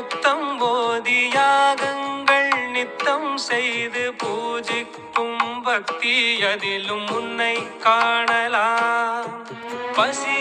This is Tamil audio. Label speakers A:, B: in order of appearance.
A: மொத்தம் போதி யாகங்கள் நித்தம் செய்து பூஜிக்கும் பக்தி அதிலும் உன்னை காணலாம். பசி